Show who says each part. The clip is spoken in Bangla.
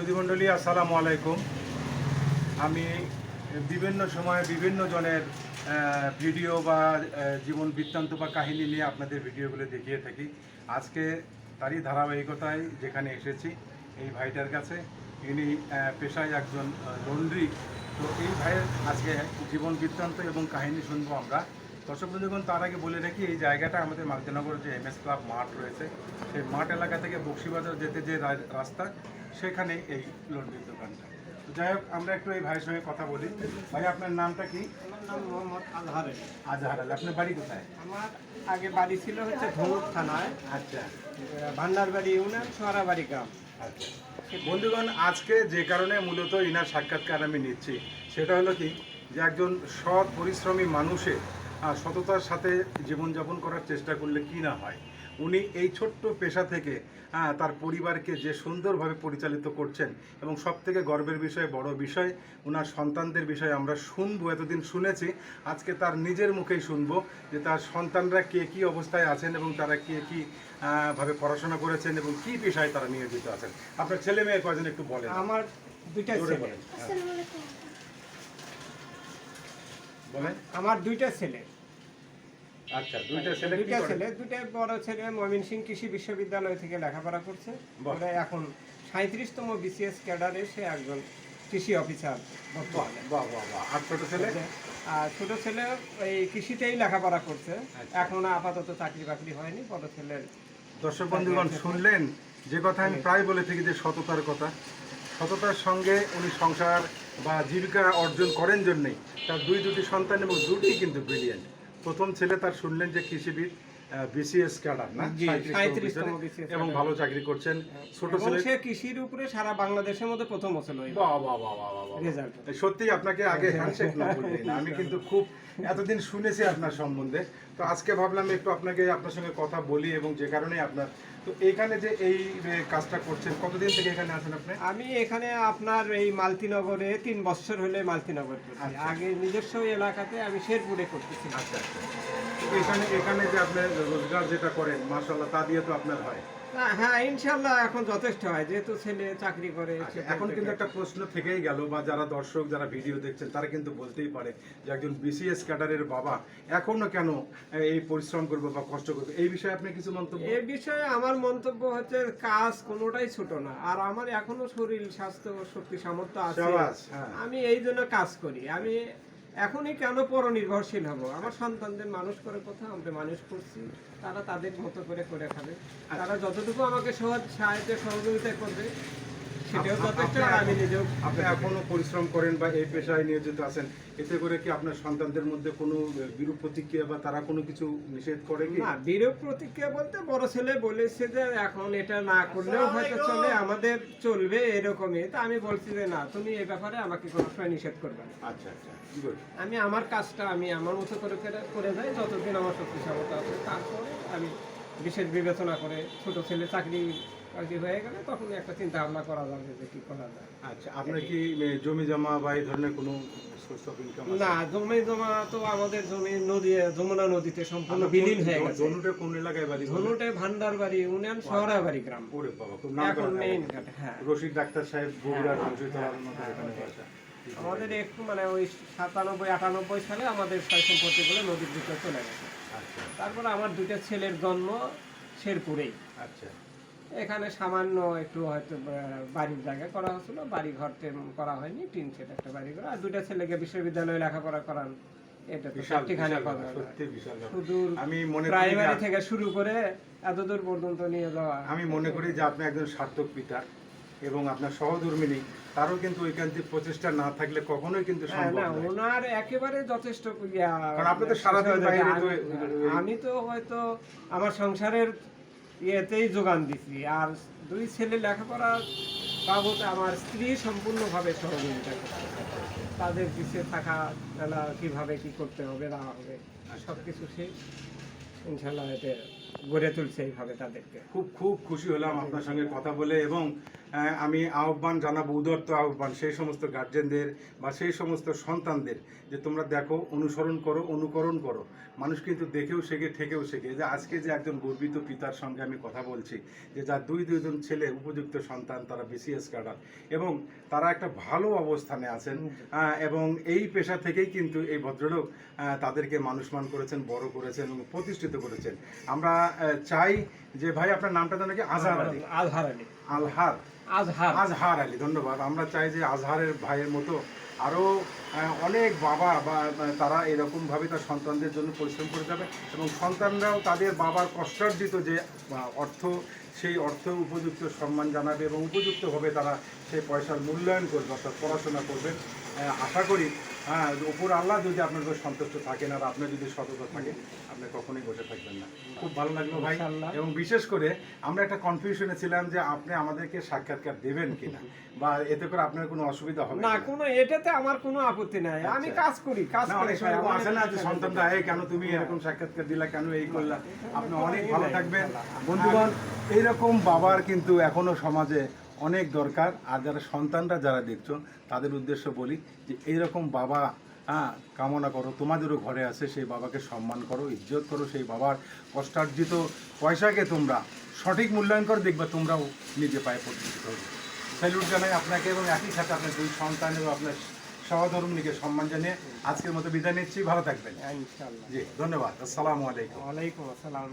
Speaker 1: সুধীমণ্ডলী আসসালামু আলাইকুম। আমি বিভিন্ন সময়ে বিভিন্ন জনের ভিডিও বা জীবন বৃত্তান্ত বা কাহিনী নিয়ে আপনাদের ভিডিওগুলো দেখিয়ে থাকি। আজকে তারই ধারাবাহিকতায় যেখানে এসেছি, এই ভাইটার কাছে। ইনি পেশায় একজন লন্ড্রি। তো এই ভাইয়ের আজকে জীবন বৃত্তান্ত এবং কাহিনী শুনব আমরা। দর্শক বন্ধুগণ তার আগে বলে রাখি এই জায়গাটা আমাদের মালতীনগর যে এম এস ক্লাব মাঠ রয়েছে সেই মাঠ এলাকা থেকে বক্সিবাজার যেতে যে রাস্তা সেখানে এই লন্ড্রির দোকানটা। তো যাই হোক আমরা একটু এই ভাইয়ের সঙ্গে কথা বলি। ভাই আপনার নামটা কি?
Speaker 2: আমার নাম মোহাম্মদ আজহার আলী।
Speaker 1: আজহার আলী। আপনার বাড়ি কোথায়?
Speaker 2: আমার আগে বাড়ি ছিল হচ্ছে ধনুক থানায়।
Speaker 1: আচ্ছা।
Speaker 2: ভান্ডারবাড়ি ইউনিয়ন সোহারাবাড়ি গ্রাম।
Speaker 1: আচ্ছা। বন্ধুগণ আজকে যে কারণে মূলত ইনার সাক্ষাৎকার আমি নিচ্ছি সেটা হলো কি? যে একজন সৎ পরিশ্রমী মানুষে আহ, সততার সাথে জীবনযাপন করার চেষ্টা করলে কি না হয়? উনি এই ছোট্ট পেশা থেকে তার পরিবারকে যে সুন্দরভাবে পরিচালিত করছেন এবং সব থেকে গর্বের বিষয় বড় বিষয় ওনার সন্তানদের বিষয়ে আমরা শুনব এতদিন শুনেছি আজকে তার নিজের মুখেই শুনব যে তার সন্তানরা কে কী অবস্থায় আছেন এবং তারা কে কী ভাবে পড়াশোনা করেছেন এবং কী পেশায় তারা নিয়োজিত আছেন। আপনার ছেলে মেয়ে কয়জন একটু বলেন।
Speaker 2: আমার দুইটা
Speaker 1: বলেন। হ্যাঁ। বলেন।
Speaker 2: আমার দুইটা ছেলে।
Speaker 1: আচ্ছা দুইটা ছেলে
Speaker 2: দুইটা ছেলে দুইটা বড় ছেলে ময়মনসিং কৃষি বিশ্ববিদ্যালয় থেকে লেখাপড়া করছে। ওরা এখন সাঁত্রিশতম বিসিএস ক্যাডারে সে একজন কৃষি অফিসার বর্তমানে।
Speaker 1: বাহ বাহ বাহ আর ছোট ছেলে?
Speaker 2: আর ছোট ছেলে এই কৃষিতেই লেখাপড়া করছে।
Speaker 1: আচ্ছা।
Speaker 2: এখন আপাতত চাকরি বাকরি হয়নি বড় ছেলের
Speaker 1: দর্শক বন্ধুগণ শুনলেন যে কথা আমি প্রায় বলে থাকি যে সততার কথা। সততার সঙ্গে উনি সংসার বা জীবিকা অর্জন করেন জন্যই তার দুই দুটি সন্তান এবং দুটি কিন্তু ব্রিলিয়েন্ট প্রথম ছেলে তার শুনলেন যে কৃষিবিদ বিসিএস ক্যাডার না?
Speaker 2: জি,
Speaker 1: 37 তম
Speaker 2: 37 তম
Speaker 1: বছরে,
Speaker 2: BCS
Speaker 1: এবং ভালো চাকরি করছেন। ছোট ছেলে
Speaker 2: সে কৃষির উপরে সারা বাংলাদেশের মধ্যে প্রথম হচ্ছিল
Speaker 1: বাহ বাহ বাহ বাহ বাহ বাহ। সত্যি আপনাকে আগে হ্যান্ডশেক না করলেন আমি কিন্তু খুব এতদিন শুনেছি আপনার সম্বন্ধে। তো আজকে ভাবলাম একটু আপনাকে আপনার সঙ্গে কথা বলি এবং যে কারণে আপনার তো এখানে যে এই কাজটা করছেন কতদিন থেকে এখানে আছেন আপনি?
Speaker 2: আমি এখানে আপনার এই মালতিনগরে তিন বছর হলে মালতিনগর
Speaker 1: আচ্ছা।
Speaker 2: আগে নিজস্ব এলাকাতে আমি শেরপুরে করতেছি।
Speaker 1: আচ্ছা আচ্ছা। তো এখানে এখানে যে আপনার রোজগার যেটা করেন মাসাল্লাহ তা দিয়ে তো আপনার হয়।
Speaker 2: হ্যাঁ ইনশাল্লাহ এখন যথেষ্ট হয় যেহেতু ছেলে চাকরি করে
Speaker 1: আচ্ছা, এখন কিন্তু একটা প্রশ্ন থেকেই গেল বা যারা দর্শক যারা ভিডিও দেখছেন তারা কিন্তু বলতেই পারে যে একজন বিসিএস ক্যাডারের বাবা এখনও কেন এই পরিশ্রম করবে বা কষ্ট করবে? এই বিষয়ে আপনি কিছু মন্তব্য?
Speaker 2: এ বিষয়ে আমার মন্তব্য হচ্ছে কাজ কোনোটাই ছোট না আর আমার এখনও শরীর স্বাস্থ্য শক্তি সামর্থ্য আছে।
Speaker 1: হ্যাঁ।
Speaker 2: আমি এই জন্য কাজ করি আমি এখনই কেন পর নির্ভরশীল হব? আমার সন্তানদের মানুষ করে কথা, আমরা মানুষ করছি, তারা তাদের মতো করে করে খাবে। তারা যতটুকু আমাকে সহজ, সাহায্য, সহযোগিতা করবে সেটাও যথেষ্ট আমি নিজেও
Speaker 1: আপনি এখনও পরিশ্রম করেন বা এই পেশায় নিয়োজিত আছেন এতে করে কি আপনার সন্তানদের মধ্যে কোনো বিরূপ প্রতিক্রিয়া বা তারা কোনো কিছু নিষেধ করে কি?
Speaker 2: না বিরূপ প্রতিক্রিয়া বলতে বড় ছেলে বলেছে যে এখন এটা না করলেও হয়তো চলে আমাদের চলবে এরকমই। তা আমি বলছি যে না তুমি এ ব্যাপারে আমাকে কোনো সময় নিষেধ করবে না।
Speaker 1: আচ্ছা আচ্ছা
Speaker 2: আমি আমার কাজটা আমি আমার মতো করে করে- করে যাই যতদিন আমার শক্তি সামর্থ্য আছে তারপরে আমি বিশেষ বিবেচনা করে ছোট ছেলে চাকরি চাকরি হয়ে গেলে তখন একটা চিন্তা ভাবনা করা যাবে যে কি করা যায়।
Speaker 1: আচ্ছা আপনার কি জমি জমা বা এই ধরনের কোনো সোর্স অফ ইনকাম
Speaker 2: না জমি জমা তো আমাদের জমি নদী যমুনা নদীতে সম্পূর্ণ বিলীন হয়ে গেছে।
Speaker 1: ধনুটা কোন এলাকায় বাড়ি বলেন?
Speaker 2: ধনুটে ভান্ডারবাড়ি ইউনিয়ন শহরাবাড়ি গ্রাম।
Speaker 1: ওরে বাবা খুব নাম করা
Speaker 2: মেইন হ্যাঁ।
Speaker 1: রশিদ ডাক্তার সাহেব বগুড়ার রশিদতলার মতো এখানে বাসা
Speaker 2: আমাদের একটু মানে ওই সাতানব্বই আটানব্বই সালে আমাদের সয় সম্পত্তিগুলো নদীর ভিতরে চলে গেছে।
Speaker 1: আচ্ছা।
Speaker 2: তারপরে আমার দুইটা ছেলের জন্ম শেরপুরেই।
Speaker 1: আচ্ছা।
Speaker 2: এখানে সামান্য একটু হয়তো বাড়ির জায়গায় করা হয়েছিল বাড়ি ঘর তেমন করা হয়নি টিন সেট একটা বাড়ি ঘর আর দুইটা ছেলেকে বিশ্ববিদ্যালয়ে লেখাপড়া করান এটা তো কথা। শুধু
Speaker 1: আমি মনে করি
Speaker 2: প্রাইমারি
Speaker 1: যে-
Speaker 2: থেকে শুরু করে এত পর্যন্ত নিয়ে যাওয়া।
Speaker 1: আমি মনে করি যে আপনি একজন সার্থক পিতা এবং আপনার সহধর্মিনী তারও কিন্তু ঐকান্তিক প্রচেষ্টা না থাকলে কখনোই কিন্তু
Speaker 2: হ্যাঁ,
Speaker 1: সম্ভব
Speaker 2: না ওনার একেবারে যথেষ্ট
Speaker 1: কারণ বাইরে
Speaker 2: আমি তো হয়তো আমার সংসারের ইয়েতেই যোগান দিছি। আর দুই ছেলে লেখাপড়া বাবদ আমার স্ত্রী সম্পূর্ণভাবে সহযোগিতা করছে। তাদের পিছিয়ে থাকা বেলা কীভাবে কী করতে হবে, না হবে সব কিছু সে ইনশাল্লাহ এতে গড়ে তুলছে এইভাবে তাদেরকে।
Speaker 1: খুব খুব খুশি হলাম আপনার সঙ্গে কথা বলে এবং আমি আহ্বান জানাব উদর্ত আহ্বান সেই সমস্ত গার্জেনদের বা সেই সমস্ত সন্তানদের যে তোমরা দেখো অনুসরণ করো অনুকরণ করো। মানুষ কিন্তু দেখেও শেখে ঠেকেও শেখে। যে আজকে যে একজন গর্বিত পিতার সঙ্গে আমি কথা বলছি যে যার দুই দুইজন ছেলে উপযুক্ত সন্তান তারা বিসিএস ক্যাডার এবং তারা একটা ভালো অবস্থানে আছেন এবং এই পেশা থেকেই কিন্তু এই ভদ্রলোক তাদেরকে মানুষমান করেছেন বড় করেছেন এবং প্রতিষ্ঠিত করেছেন। আমরা চাই যে ভাই আপনার নামটা জানো কি আজহার আলী।
Speaker 2: আজহার আলী।
Speaker 1: আলহার।
Speaker 2: আজহার।
Speaker 1: আজহার আলী ধন্যবাদ। আমরা চাই যে আজহারের ভাইয়ের মতো আরও অনেক বাবা বা বা তারা এরকমভাবে তার সন্তানদের জন্য পরিশ্রম করে যাবে এবং সন্তানরাও তাদের বাবার কষ্টার্জিত যে অর্থ সেই অর্থ উপযুক্ত সম্মান জানাবে এবং উপযুক্তভাবে তারা সেই পয়সার মূল্যায়ন করবে অর্থাৎ পড়াশোনা করবে। আশা করি হ্যাঁ উপর আল্লাহ যদি আপনার উপর সন্তুষ্ট থাকেন আর আপনার যদি সততা থাকে আপনি কখনোই বসে থাকবেন না। খুব ভালো লাগল ভাই।
Speaker 2: ইনশাআল্লাহ।
Speaker 1: এবং বিশেষ করে আমরা একটা কনফিউশনে ছিলাম যে আপনি আমাদেরকে সাক্ষাৎকার দেবেন কিনা বা এতে করে আপনার কোনো অসুবিধা হবে
Speaker 2: না
Speaker 1: কোনো।
Speaker 2: এটাতে আমার কোনো আপত্তি নাই। আমি
Speaker 1: আচ্ছা।
Speaker 2: কাজ করি কাজ করি
Speaker 1: আসে না যে সন্তানরা এই কেন তুমি এরকম সাক্ষাৎকার দিলা কেন এই করলা? আপনি অনেক ভালো থাকবেন।
Speaker 2: ইনশাআল্লাহ।
Speaker 1: বন্ধুগণ এইরকম বাবার কিন্তু এখনও সমাজে অনেক দরকার। আর যারা সন্তানরা যারা দেখছ তাদের উদ্দেশ্য বলি যে এইরকম বাবা হ্যাঁ কামনা করো তোমাদেরও ঘরে আছে সেই বাবাকে সম্মান করো ইজ্জত করো সেই বাবার কষ্টার্জিত পয়সাকে তোমরা সঠিক মূল্যায়ন করে দেখবে তোমরাও নিজে পায়ে প্রতিষ্ঠিত হবে। স্যালুট জানাই আপনাকে এবং একই সাথে আপনার দুই সন্তান এবং আপনার সহধর্মীকে সম্মান জানিয়ে আজকের মতো বিদায় নিচ্ছি। ভালো থাকবেন। জি ধন্যবাদ। আসসালামু আলাইকুম।
Speaker 2: ওয়ালাইকুম আসসালাম।